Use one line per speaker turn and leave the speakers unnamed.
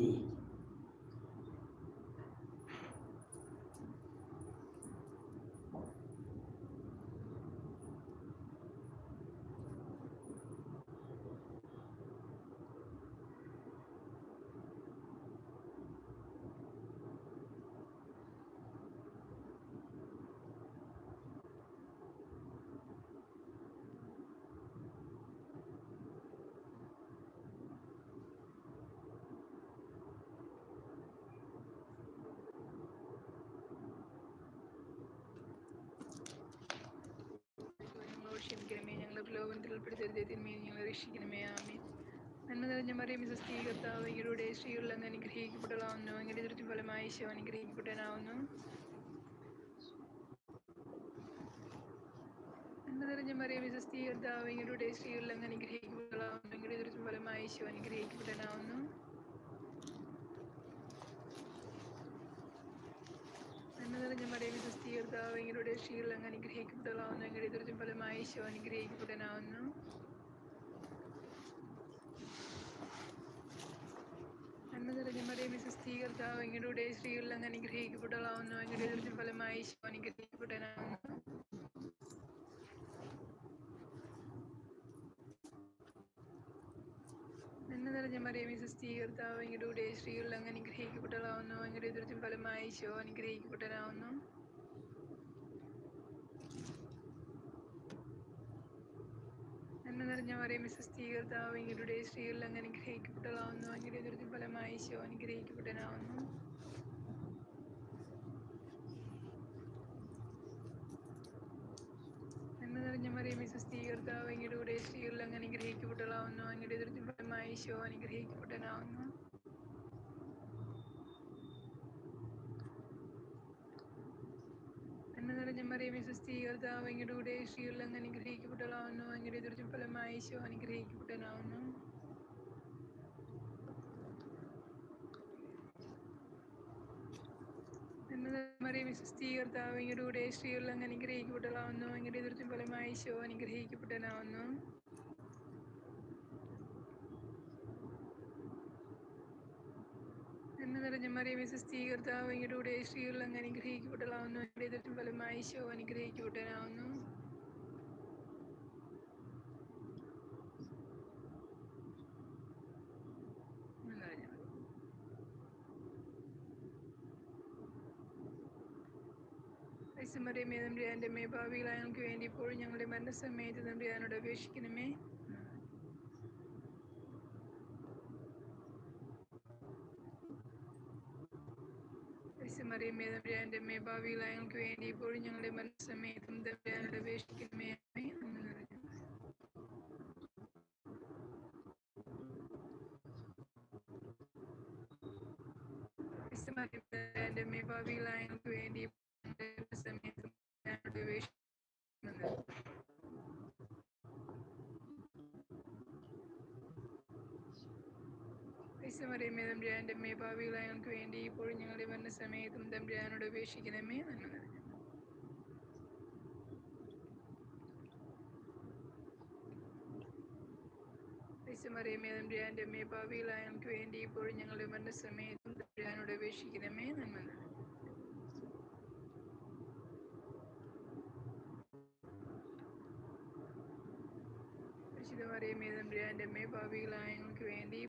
You. ഞങ്ങളോട് ക്ഷമിക്കണമേ ഞങ്ങളെ പ്രലോഭനത്തിൽ ഉൾപ്പെടുത്തരുതേ തിന്മയിൽ ഞങ്ങളെ രക്ഷിക്കണമേ ആമേ നന്മ നിറഞ്ഞ മറിയം സ്വസ്തി കർത്താവ് ഇവരുടെ സ്ത്രീകളിൽ അങ്ങ് അനുഗ്രഹിക്കപ്പെട്ടതാവുന്നു അങ്ങനെ ദൃഷ്ടി ഫലമായി ശിവ അനുഗ്രഹിക്കപ്പെട്ടനാവുന്നു നന്മ നിറഞ്ഞ മറിയം സ്വസ്തി കർത്താവ് സ്ത്രീകളിൽ അങ്ങ് അനുഗ്രഹിക്കപ്പെട്ടതാവുന്നു അങ്ങനെ ദൃഷ്ടി ഫലമായി ശിവ അനുഗ്രഹിക്കപ്പെട്ടനാവുന്നു നന്മ നിറഞ്ഞ മറിയം സ്വസ്തി കർത്താവ് ഇവരുടെ സ്ത്രീകളിൽ അങ്ങ് അനുഗ്രഹിക്കപ്പെട്ടതാവുന്നു എങ്ങനെ ദുരിതം ഫലമായി ഈശോ അനുഗ്രഹിക്കപ്പെട്ടനാവുന്നു നന്മ നിറഞ്ഞ മറിയമേ സ്വസ്തി കർത്താവ് അങ്ങയുടെ സ്ത്രീകളിൽ അങ്ങ് എങ്ങനെ ദുരിതം ഫലമായി ഈശോ അനുഗ്രഹിക്കപ്പെട്ടനാവുന്നു നന്മ നിറഞ്ഞ മറിയമേ സ്വസ്തി കർത്താവ് കൂടെ സ്ത്രീകളിൽ അങ്ങ് അനുഗ്രഹിക്കപ്പെട്ടതാവുന്നു അങ്ങയുടെ എതിർത്തും ഫലമായി ഈശോ അനുഗ്രഹിക്കപ്പെട്ടനാവുന്നു നന്മ നിറഞ്ഞ മറിയമേ സ്വസ്തി കർത്താവ് അങ്ങയുടെ സ്ത്രീകളിൽ അങ്ങ് അനുഗ്രഹിക്കപ്പെട്ടതാവുന്നു അങ്ങയുടെ എതിർത്തും ഫലമായി ഈശോ അനുഗ്രഹിക്കപ്പെട്ടനാവുന്നു നന്മ നിറഞ്ഞ മറിയമേ സ്വസ്തി കർത്താവ് കൂടെ സ്ത്രീകളിൽ അങ്ങ് ഈശോ അനുഗ്രഹിക്കപ്പെട്ടനാവുന്നു എന്നെ നിറഞ്ഞ മറിയമേ സ്വസ്തി കർത്താവ് അങ്ങയുടെ സ്ത്രീകളിൽ അങ്ങ് അനുഗ്രഹിക്കപ്പെട്ടതാവുന്നു അങ്ങയുടെ ഫലമായി ഈശോ അനുഗ്രഹിക്കപ്പെട്ടനാവുന്നു ഫലമായി ഈശോ അനുഗ്രഹിക്കപ്പെട്ടനാവുന്നു നന്മ നിറഞ്ഞ മറിയമേ സ്വസ്തി കർത്താവ് അങ്ങയുടെ സ്ത്രീകളിൽ അങ്ങ് അനുഗ്രഹിക്കപ്പെട്ടതാവുന്നു അങ്ങയുടെ ദുരിതം ഫലമായി ശോ അനുഗ്രഹിക്കപ്പെട്ടനാവുന്നു ഐസമറിയമേ നമ്പ്രിയാന്റെ മേ ഭാവികളായ ഞങ്ങൾക്ക് വേണ്ടി ഇപ്പോഴും ഞങ്ങളുടെ മരണസമയത്ത് നമ്പ്രിയാനോട് അപേക്ഷിക്കണമേ. ഐസമറിയമേ തമ്പുരാന്റെ മേ ഭാവികളായ ഞങ്ങൾക്ക് വേണ്ടി ഇപ്പോഴും ഞങ്ങളുടെ മരണസമയത്തും തമ്പുരാനോട് അപേക്ഷിക്കണമേ ആമേൻ. നന്മ നിറഞ്ഞ ക്രിസ്തുമറിയുടെ മേ ഭാവികളായ ഞങ്ങൾക്ക് വേണ്ടി ഞങ്ങളുടെ സമയത്തും തമ്പുരാനോട് ക്രിസ്തുമറിയമേ തമ്പുരാന്റെ അമ്മയെ ഭാവികളായ ഞങ്ങൾക്ക് വേണ്ടി ഇപ്പോഴും ഞങ്ങളുടെ സമയത്തും തമ്പുരാനോട് ഉപേക്ഷിക്കണമേ നന്മ നിറഞ്ഞ ക്രിസ്തുമറിയമേ തമ്പുരാന്റെ മേ ഭാവികളായ ഞങ്ങൾക്ക് വേണ്ടി ഇപ്പോഴും ഞങ്ങളുടെ സമയത്തും തമ്പുരാനോട് അപേക്ഷിക്കണമേ നന്മ നിറഞ്ഞ പരിശുദ്ധ മറിയമേ തമ്പുരാന്റെ മേ ഭാവികളായ ഞങ്ങൾക്ക് വേണ്ടി